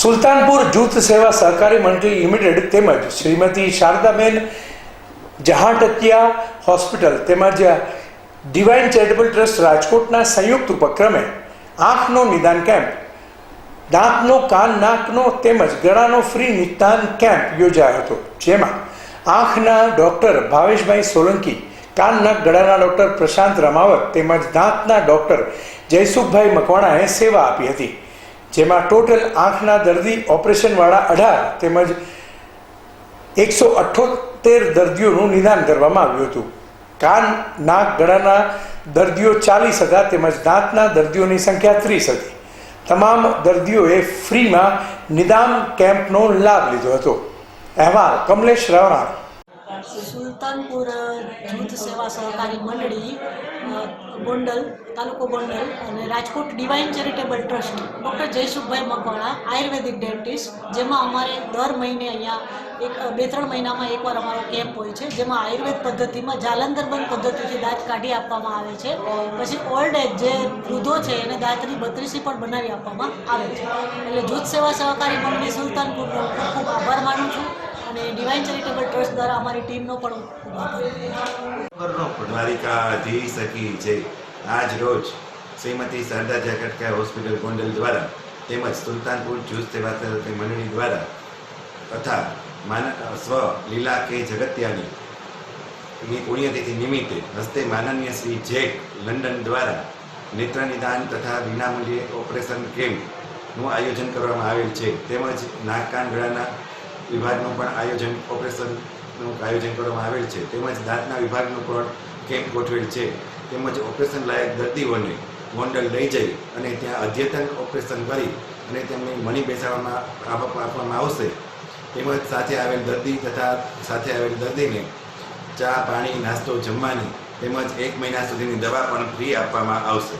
સુલતાનપુર જૂથ સેવા સહકારી મંડળી લિમિટેડ તેમજ શ્રીમતી શારદાબેન જહાટકિયા હોસ્પિટલ તેમજ ડિવાઇન ચેરિટેબલ ટ્રસ્ટ રાજકોટના સંયુક્ત ઉપક્રમે આંખનો નિદાન કેમ્પ, દાંતનો, કાન, નાકનો તેમજ ગળાનો ફ્રી નિદાન કેમ્પ યોજાયો હતો, જેમાં આંખના ડૉક્ટર ભાવેશભાઈ સોલંકી કાન નાક ગળાના ડૉક્ટર પ્રશાંત રમાવત તેમજ દાંતના ડૉક્ટર જયસુખભાઈ મકવાણાએ સેવા આપી હતી. જેમાં ટોટલ આંખના દર્દી, ઓપરેશનવાળા અઢાર તેમજ એકસો અઠ્ઠોતેર દર્દીઓનું નિદાન કરવામાં આવ્યું હતું. કાન, નાક ગળાના દર્દીઓ ચાલીસ હતા તેમજ દાંતના દર્દીઓની સંખ્યા ત્રીસ હતી. તમામ દર્દીઓએ ફ્રીમાં નિદાન કેમ્પનો લાભ લીધો હતો. અહેવાલ કમલેશ રાવણા સુલતાનપુર જૂથ સેવા સહકારી મંડળી ગોંડલ, તાલુકો ગોંડલ અને Rajkot divine charitable trust doctor Jaysukhbhai Makwana, Ayurvedic dentist, જેમાં અમારે દર મહિને અહીંયા એક બે, ત્રણ મહિનામાં એકવાર અમારો કેમ્પ હોય છે, જેમાં આયુર્વેદ પદ્ધતિમાં જાલંધરબંધ પદ્ધતિથી દાંત કાઢી આપવામાં આવે છે, પછી ઓલ્ડ એજ જે વૃદ્ધો છે એને દાંતની બત્રીસી પણ બનાવી આપવામાં આવે છે. એટલે જૂથ સેવા સહકારી મંડળી સુલતાનપુરનો ખૂબ ખૂબ આભાર માનું છું. ડિવાઇન ચેરિટેબલ ટ્રસ્ટ દ્વારા અમારી ટીમનો પણ ખૂબ આભાર. દ્વારિકા ધી સખી છે. આજ રોજ શ્રીમતી શારદા જાકટકા હોસ્પિટલ ગોંડલ દ્વારા તેમજ સુલતાનપુર જૂથ સેવા મંડળી દ્વારા તથા માન સ્વ લીલા કે જગત્યાની ની પુણ્યતિથિ નિમિત્તે હસ્તે માનનીય શ્રી જેક લંડન દ્વારા નેત્ર નિદાન તથા વિનામૂલ્યે ઓપરેશન કેમ્પનું આયોજન કરવામાં આવેલ છે. તેમજ નાક કાન ગળાના વિભાગનું પણ આયોજન, ઓપરેશનનું આયોજન કરવામાં આવેલ છે. તેમજ દાંતના વિભાગનું પણ કેમ્પ ગોઠવેલ છે. તેમજ ઓપરેશન લાયક દર્દીઓને ગોંડલ લઈ જઈ અને ત્યાં અદ્યતન ઓપરેશન કરી અને તેમને મણી બેસાડવામાં આપવામાં આવશે. તેમજ સાથે આવેલ દર્દી તથા સાથે આવેલ દર્દીને ચા, પાણી, નાસ્તો, જમવાની તેમજ એક મહિના સુધીની દવા પણ ફ્રી આપવામાં આવશે.